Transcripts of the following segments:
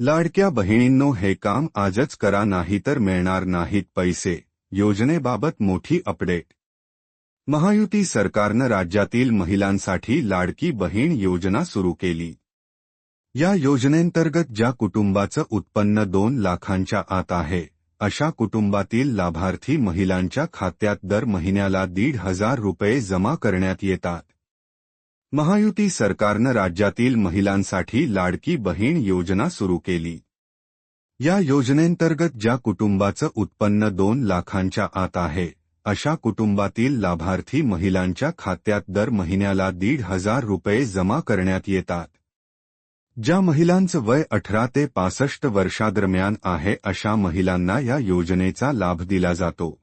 लाडक्या बहिणींनो हे काम आजच करा नाहीतर मिळणार नाहीत पैसे. योजनेबाबत मोठी अपडेट. महायुती सरकारनं राज्यातील महिलांसाठी लाडकी बहीण योजना सुरू केली. या योजनेंतर्गत ज्या कुटुंबाचं उत्पन्न दोन लाखांच्या आत आहे अशा कुटुंबातील लाभार्थी महिलांच्या खात्यात दर महिन्याला दीड हजार रुपये जमा करण्यात येतात. महायुती सरकारनं राज्यातील महिलांसाठी लाडकी बहीण योजना सुरू केली. या योजनेंतर्गत ज्या कुटुंबाचं उत्पन्न दोन लाखांच्या आत आहे अशा कुटुंबातील लाभार्थी महिलांच्या खात्यात दर महिन्याला दीड हजार रुपये जमा करण्यात येतात. ज्या महिलांचं वय अठरा ते पासष्ट वर्षादरम्यान आहे अशा महिलांना या योजनेचा लाभ दिला जातो.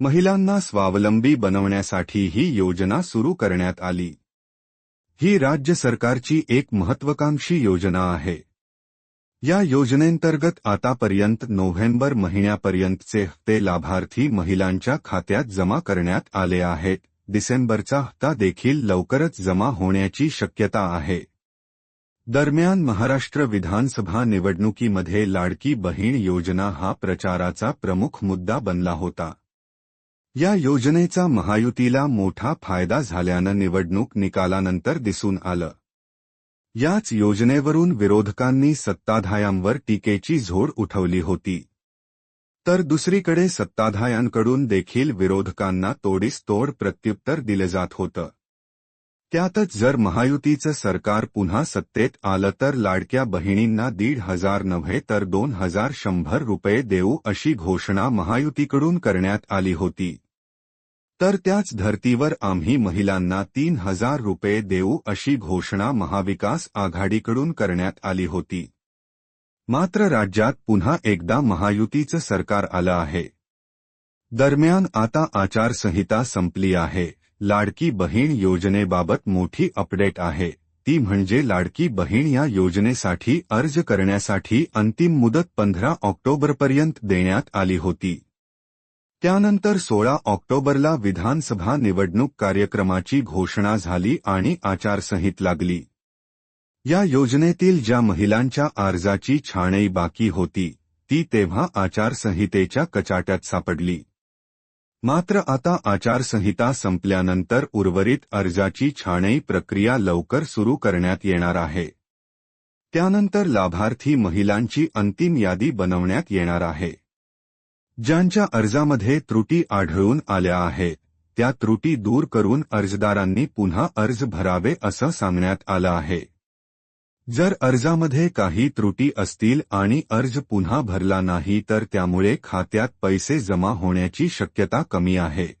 महिलांना स्वावलंबी बनवण्यासाठी ही योजना सुरू करण्यात आली. ही राज्य सरकारची एक महत्वाकांक्षी योजना आहे. या योजनेंतर्गत आतापर्यंत नोव्हेंबर महिन्यापर्यंतचे हप्ते लाभार्थी महिलांच्या खात्यात जमा करण्यात आले आहेत. डिसेंबरचा हप्ता देखील लवकरच जमा होण्याची शक्यता आहे. दरम्यान महाराष्ट्र विधानसभा निवडणुकीमध्ये लाडकी बहीण योजना हा प्रचाराचा प्रमुख मुद्दा बनला होता. या योजनेचा महायुतीला मोठा फायदा झाल्यानं निवडणूक निकालानंतर दिसून आलं. याच योजनेवरून विरोधकांनी सत्ताधायांवर टीकेची झोड उठवली होती. तर दुसरीकडे सत्ताधायांकडून देखील विरोधकांना तोडीस तोड प्रत्युत्तर दिलं जात होतं. त्यातच जर महायुतीचं सरकार पुन्हा सत्तेत आलं तर लाडक्या बहिणींना दीड हजार नव्हे तर दोन हजार शंभर रुपये देऊ अशी घोषणा महायुतीकडून करण्यात आली होती. तर त्याच धर्तीवर आम्ही महिलांना तीन हजार रुपये देऊ अशी घोषणा महाविकास आघाडीकडून करण्यात आली होती. मात्र राज्यात पुन्हा एकदा महायुतीचं सरकार आलं आहे. दरम्यान आता आचारसंहिता संपली आहे. लाडकी बहीण योजनेबाबत मोठी अपडेट आहे. ती म्हणजे लाडकी बहीण या योजनेसाठी अर्ज करण्यासाठी अंतिम मुदत पंधरा ऑक्टोबरपर्यंत देण्यात आली होती. त्यानंतर सोळा ऑक्टोबरला विधानसभा निवडणूक कार्यक्रमाची घोषणा झाली आणि आचारसंहित लागली. या योजनेतील ज्या महिलांच्या अर्जाची छाणई बाकी होती ती तेव्हा आचारसंहितेच्या कचाट्यात सापडली. मात्र आता आचारसंहिता संपल्यानंतर उर्वरित अर्जाची छाणई प्रक्रिया लवकर सुरू करण्यात येणार आहे. त्यानंतर लाभार्थी महिलांची अंतिम यादी बनवण्यात येणार आहे. ज्यांच्या अर्जामध्ये त्रुटी आढळून आल्या आहेत त्या त्रुटी दूर करून अर्जदारांनी पुन्हा अर्ज भरावे असं सांगण्यात आलं आहे. जर अर्जामध्ये काही त्रुटी असतील आणि अर्ज पुन्हा भरला नाही तर त्यामुळे खात्यात पैसे जमा होण्याची शक्यता कमी आहे.